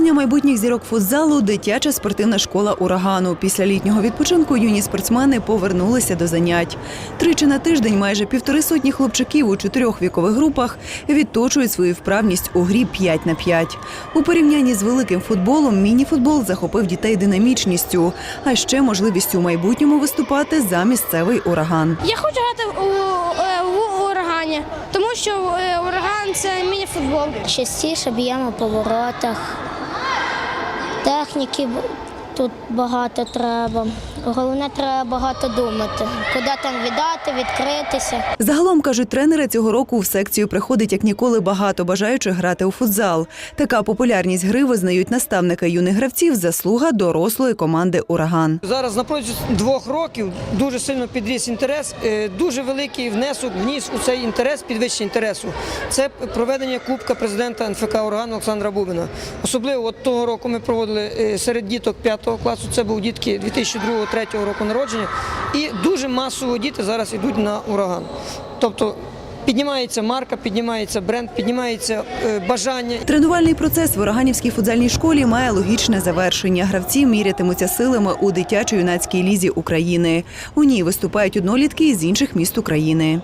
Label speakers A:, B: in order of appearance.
A: Пісня майбутніх зірок футзалу дитяча спортивна школа урагану. Після літнього відпочинку юні спортсмени повернулися до занять. Тричі на тиждень майже півтори сотні хлопчаків у чотирьох вікових групах відточують свою вправність у грі 5 на 5. У порівнянні з великим футболом міні-футбол захопив дітей динамічністю, а ще можливістю у майбутньому виступати за місцевий ураган.
B: Я хочу грати у, в урагані, тому що е, ураган це міні-футбол.
C: Частіше б'ємо по воротах. Техніки тут багато треба. Головне, треба багато думати, куди там віддати, відкритися.
A: Загалом кажуть тренери цього року в секцію приходить як ніколи багато бажаючих грати у футзал. Така популярність гри визнають наставники юних гравців заслуга дорослої команди Ураган.
D: Зараз на протязі двох років дуже сильно підріс інтерес. Е, Дуже великий внесок вніс у цей інтерес, підвищення інтересу. Це проведення Кубка президента НФК «Ураган» Олександра Бубина. Особливо от того року ми проводили е, серед діток 5 класу. Це був дітки 2002-2003 року народження. І дуже масово діти зараз йдуть на ураган. Тобто піднімається марка, піднімається бренд, піднімається е, бажання.
A: Тренувальний процес в Ураганівській футзальній школі має логічне завершення. Гравці мірятимуться силами у дитячо-юнацькій лізі України. У ній виступають однолітки з інших міст України.